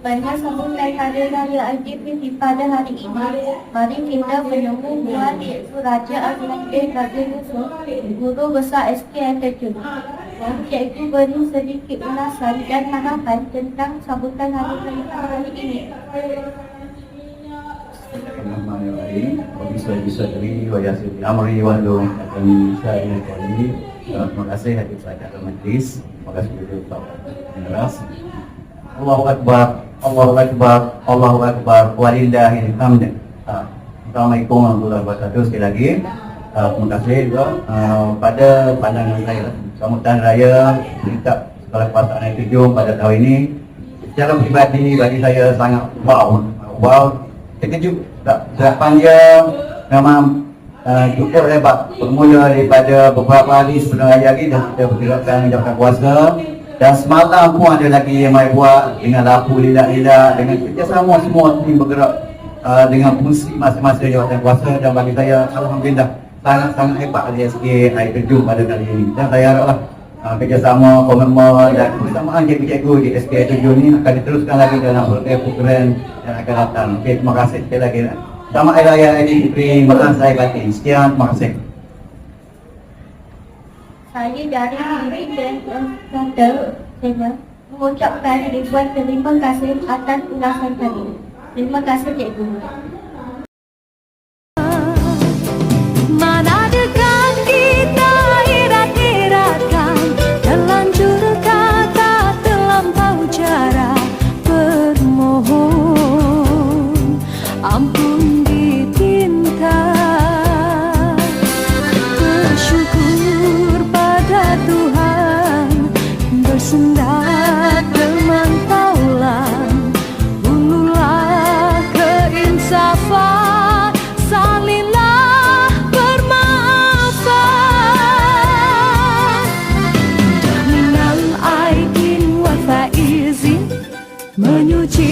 sebagai sambutan Hari Raya LGBT pada hari ini, mari kita menyambut Tuan Cikgu Raja Azmuddin Raja Yusuf, Guru Besar SK Attitude. Mohon Cikgu beri sedikit ulasan dan harapan tentang sambutan Hari Raya hari ini. Bismillahirrahmanirrahim. Wa bisa dari wa yasir bi amri wa lahu akan syai'in kali. Terima kasih hadir pada majlis. Terima kasih kepada Bapak Generas. Allahu Akbar. Allahu Akbar. Allahu Akbar. Walillahil hamd. Ah, Assalamualaikum warahmatullahi wabarakatuh sekali lagi. Ah, terima kasih juga ah, pada pandangan saya sambutan raya tingkat sekolah kepasaan yang tujuh pada tahun ini secara pribadi bagi saya sangat wow wow terkejut tak serapan dia memang uh, cukup lebat bermula daripada beberapa hari sebelum raya lagi dah kita perkirakan jangka kuasa dan semalam pun ada lagi yang mai buat dengan lampu lidak-lidak dengan kerjasama semua tim bergerak uh, dengan fungsi masing-masing jawatan kuasa dan bagi saya Alhamdulillah sangat-sangat hebat dari SK air terjun pada kali ini dan saya haraplah uh, kerjasama komitmen dan kebersamaan cikgu-cikgu di SK terjun ini akan diteruskan lagi dalam program-program yang akan datang. Okey, terima kasih sekali lagi. Selamat Hari Raya Aidilfitri. Makan saya batin. Sekian, terima kasih saya dari diri dan kata saya mengucapkan ribuan terima kasih atas ulasan tadi. Terima kasih cikgu. Ampun. 我有情